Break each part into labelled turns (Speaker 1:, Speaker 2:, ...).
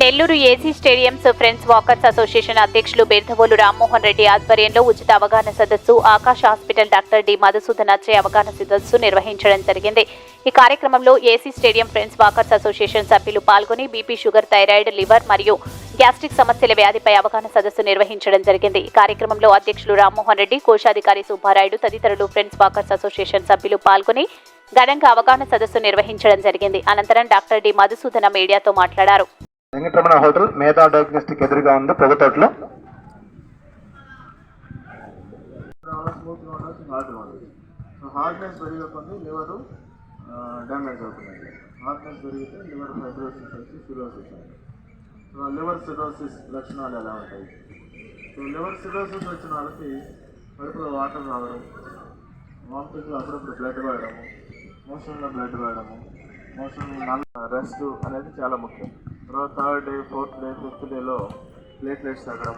Speaker 1: Nellore AC stadiums friends walkers association అధ్యక్షులు బెర్ధవోలు రామ్మోహన్ రెడ్డి ఆధ్వర్యంలో ఉచిత అవగాహన సదస్సు ఆకాశ హాస్పిటల్ డాక్టర్ డి మధుసూదన్ అవగాహన సదస్సు నిర్వహించడం జరిగింది. ఈ కార్యక్రమంలో AC stadium friends walkers association సభ్యులు పాల్గొని బీపీ షుగర్ థైరాయిడ్ లివర్ మరియు గ్యాస్ట్రిక్ సమస్యల వ్యాధిపై అవగాహన సదస్సు నిర్వహించడం జరిగింది. ఈ కార్యక్రమంలో అధ్యక్షులు రామ్మోహన్ రెడ్డి కోశాధికారి సుబ్బారాయుడు తదితరులు ఫ్రెండ్స్ వాకర్స్ అసోసియేషన్ సభ్యులు పాల్గొని ఘనంగా అవగాహన సదస్సు నిర్వహించడం జరిగింది. అనంతరం డాక్టర్ డి మధుసూదన మీడియాతో మాట్లాడారు.
Speaker 2: వెంకటరమణ హోటల్ మేధా డయాగ్నోస్టిక్ ఎదురుగా ఉంది పొగతోటలో
Speaker 3: స్మూత్గా ఉండొచ్చు హార్డ్గా సో హార్డ్నెస్ పెరిగే కొద్దీ లివర్ డ్యామేజ్ అవుతుంది హార్డ్నెస్ పెరిగితే లివర్ ఫైబ్రోసిస్ వచ్చి సిరోసిస్ సో లివర్ సిరోసిస్ లక్షణాలు ఎలా ఉంటాయి? సో లివర్ సిరోసిస్ వచ్చిన వాళ్ళకి కడుపులో వాటర్ రావడం వామిటింగ్లో అప్పుడప్పుడు బ్లడ్ పడడము మోషన్లో బ్లడ్ పడడము మోషన్ రెస్ట్ అనేది చాలా ముఖ్యం. తర్వాత third day fourth day fifth డేలో ప్లేట్లెట్స్ తగ్గడం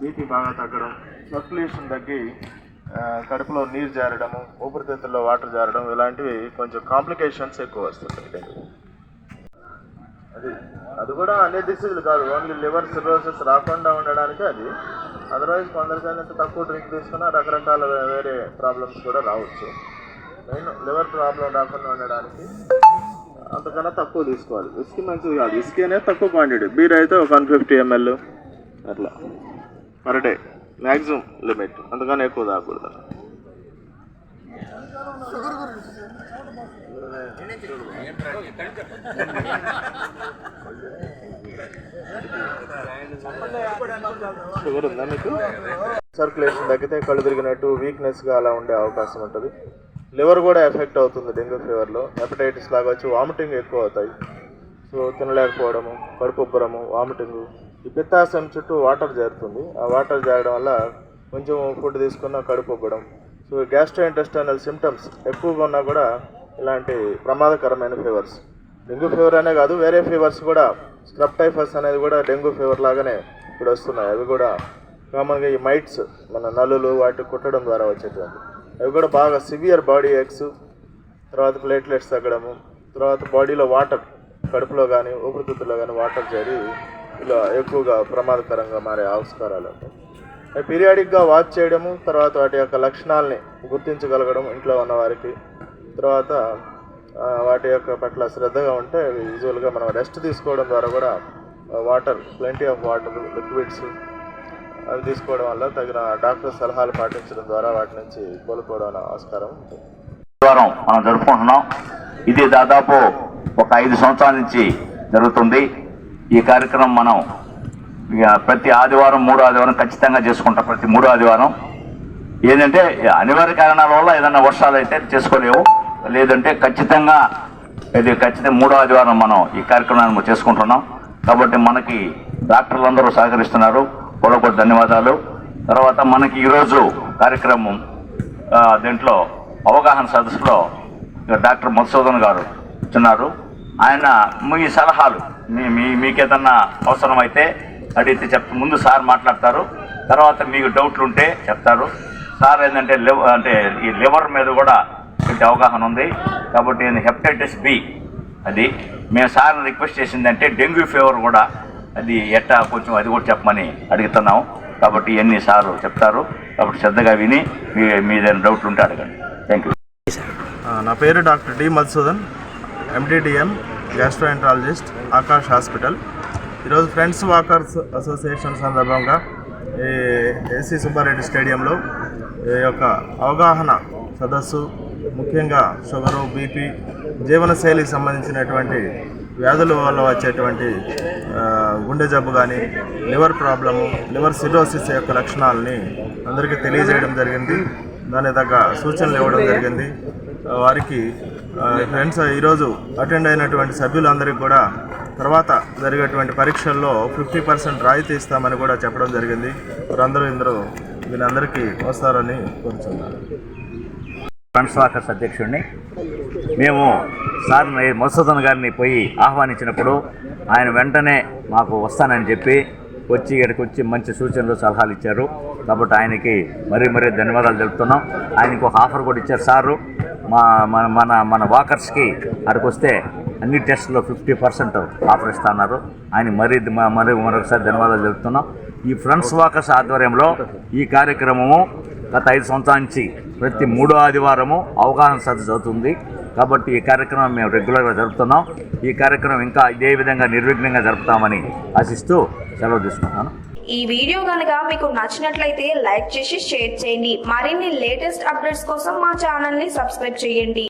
Speaker 3: బీపీ బాగా తగ్గడం సర్క్యులేషన్ తగ్గి కడుపులో నీరు జారడము ఊపిరితిత్తుల్లో వాటర్ జారడం ఇలాంటివి కొంచెం కాంప్లికేషన్స్ ఎక్కువ వస్తుంటాయి అది అది కూడా అన్ని డిసీజులు కాదు. ఓన్లీ లివర్ సిరోసిస్ రాకుండా ఉండడానికి అది. అదర్వైజ్ కొందరికైనా తక్కువ డ్రింక్ తీసుకున్నా రకరకాల వేరే ప్రాబ్లమ్స్ కూడా రావచ్చు. మెయిన్ లివర్ ప్రాబ్లం రాకుండా ఉండడానికి అంతకన్నా తక్కువ తీసుకోవాలి. విస్కీ మంచిది కాదు. విస్కీ అనేది తక్కువ క్వాంటిటీ బీర్ అయితే ఒక వన్ ఫిఫ్టీ ఎంఎల్ అట్లా. Per day maximum limit. అంతకన్నా ఎక్కువ తాగకూడదు షుగర్ ఉందా మీకు? సర్క్యులేషన్ తగ్గితే కళ్ళు తిరిగినట్టు వీక్నెస్గా అలా ఉండే అవకాశం ఉంటుంది. లివర్ కూడా ఎఫెక్ట్ అవుతుంది డెంగ్యూ ఫీవర్లో. హెపటైటిస్ లాగా వచ్చి వామిటింగ్ ఎక్కువ అవుతాయి. సో తినలేకపోవడము కడుపు ఉబ్బరము వామిటింగ్. ఈ పిత్తాశయం చుట్టూ వాటర్ చేరుతుంది ఆ వాటర్ చేరడం వల్ల కొంచెం ఫుడ్ తీసుకున్న కడుపు ఉబ్బడం. సో గ్యాస్ట్రో ఇంటెస్టైనల్ సిమ్టమ్స్ ఎక్కువగా ఉన్నా కూడా ఇలాంటి ప్రమాదకరమైన ఫీవర్స్. డెంగ్యూ ఫీవర్ అనే కాదు వేరే ఫీవర్స్ కూడా. స్క్రబ్ టైఫస్ అనేది కూడా డెంగ్యూ ఫీవర్ లాగానే ఇప్పుడు వస్తున్నాయి. అవి కూడా కామన్గా ఈ మైట్స్ మన నల్లులు వాటి కుట్టడం ద్వారా వచ్చేటువంటి అవి కూడా బాగా సివియర్ బాడీ ఎక్స్ తర్వాత ప్లేట్లెట్స్ తగ్గడము తర్వాత బాడీలో వాటర్ కడుపులో కానీ ఊపిరితిత్తులో కానీ వాటర్ చేరి ఇలా ఎక్కువగా ప్రమాదకరంగా మారే ఆవిష్కారాలు ఉంటాయి అవి పీరియాడిక్గా వాచ్ చేయడము తర్వాత వాటి యొక్క లక్షణాలని గుర్తించగలగడం ఇంట్లో ఉన్న వారికి తర్వాత వాటి యొక్క పట్ల శ్రద్ధగా ఉంటే అవి యూజువల్గా మనం రెస్ట్ తీసుకోవడం ద్వారా కూడా water plenty of water liquids అవి తీసుకోవడం వల్ల తగిన డాక్టర్ సలహాలు పాటించడం ద్వారా వాటి నుంచి కోలుకోవడం ఆస్కారం ఉంటుంది
Speaker 4: మనం జరుపుకుంటున్నాం. ఇది దాదాపు ఒక ఐదు సంవత్సరాల నుంచి జరుగుతుంది. ఈ కార్యక్రమం మనం ఇక ప్రతి ఆదివారం మూడో ఆదివారం ఖచ్చితంగా చేసుకుంటాం. ప్రతి మూడో ఆదివారం. ఏంటంటే అనివార్య కారణాల వల్ల ఏదైనా వర్షాలు అయితే చేసుకోలేవు. లేదంటే ఖచ్చితంగా ఇది ఖచ్చితంగా మూడో ఆదివారం మనం ఈ కార్యక్రమాన్ని చేసుకుంటున్నాం. కాబట్టి మనకి డాక్టర్లు అందరూ సహకరిస్తున్నారు. కూడా ధన్యవాదాలు. తర్వాత మనకి ఈరోజు కార్యక్రమం దీంట్లో అవగాహన సదస్సులో డాక్టర్ మధుసూదన్ గారు ఇస్తున్నారు ఆయన మీ సలహాలు మీ మీ మీకేదన్నా అవసరమైతే అడిగితే చెప్ ముందు సార్ మాట్లాడతారు. తర్వాత మీకు డౌట్లు ఉంటే చెప్తారు. సార్ ఏంటంటే లివ అంటే ఈ లివర్ మీద కూడా కొంచెం అవగాహన ఉంది. కాబట్టి ఏంది హెపటైటిస్ బి అది. మేము సార్ని రిక్వెస్ట్ చేసిందంటే డెంగ్యూ ఫీవర్ కూడా అది ఎట్టా కొంచెం అది కూడా చెప్పమని అడుగుతున్నాం. కాబట్టి ఇవన్నీ సారు చెప్తారు కాబట్టి శ్రద్ధగా విని మీ మీ ఏదైనా డౌట్లు ఉంటే అడగండి. థ్యాంక్ యూ
Speaker 3: నా పేరు doctor D Madhusudan MD DM gastroenterologist Akash hospital. ఈరోజు ఫ్రెండ్స్ వాకర్స్ అసోసియేషన్ సందర్భంగా ఈ ఏసీ సుబ్బారెడ్డి స్టేడియంలో ఈ యొక్క అవగాహన సదస్సు ముఖ్యంగా షుగరు బీపీ జీవనశైలికి సంబంధించినటువంటి వ్యాధుల వల్ల వచ్చేటువంటి గుండె జబ్బు కానీ లివర్ ప్రాబ్లము లివర్ సిరోసిస్ యొక్క లక్షణాలని అందరికీ తెలియజేయడం జరిగింది. దాని తగ్గ సూచనలు ఇవ్వడం జరిగింది. వారికి ఫ్రెండ్స్ ఈరోజు అటెండ్ అయినటువంటి సభ్యులందరికీ కూడా తర్వాత జరిగేటువంటి పరీక్షల్లో ఫిఫ్టీ పర్సెంట్ రాయితీ ఇస్తామని కూడా చెప్పడం జరిగింది. వారందరూ ఇందరూ వీళ్ళందరికీ వస్తారని కోరుచున్నాను.
Speaker 4: ఫ్రెండ్స్ వాకర్స్ అధ్యక్షుడిని మేము సార్ మధుసూదన్ గారిని పోయి ఆహ్వానించినప్పుడు ఆయన వెంటనే మాకు వస్తానని చెప్పి వచ్చి ఇక్కడికి వచ్చి మంచి సూచనలు సలహాలు ఇచ్చారు. కాబట్టి ఆయనకి మరీ మరీ ధన్యవాదాలు తెలుపుతున్నాం. ఆయనకు ఒక ఆఫర్ కూడా ఇచ్చారు సారు. మా మన మన మన వాకర్స్కి అక్కడికి వస్తే అన్ని టెస్ట్లో ఫిఫ్టీ పర్సెంట్ ఆఫర్ ఇస్తున్నారు ఆయన మరీ మరీ మరొకసారి ధన్యవాదాలు తెలుపుతున్నాం. ఈ ఫ్రెండ్స్ వాకర్స్ ఆధ్వర్యంలో ఈ కార్యక్రమము గత ఐదు సంవత్సరాల నుంచి ప్రతి మూడో ఆదివారము అవగాహన సదస్సు అవుతుంది కాబట్టి ఈ కార్యక్రమం మేము రెగ్యులర్గా జరుపుతున్నాం. ఈ కార్యక్రమం ఇంకా ఇదే విధంగా నిర్విఘ్నంగా జరుపుతామని ఆశిస్తూ సెలవు తీసుకుంటున్నాను.
Speaker 5: ఈ వీడియో కనుక మీకు నచ్చినట్లయితే లైక్ చేసి షేర్ చేయండి. మరిన్ని లేటెస్ట్ అప్డేట్స్ కోసం మా ఛానల్ని సబ్స్క్రైబ్ చేయండి.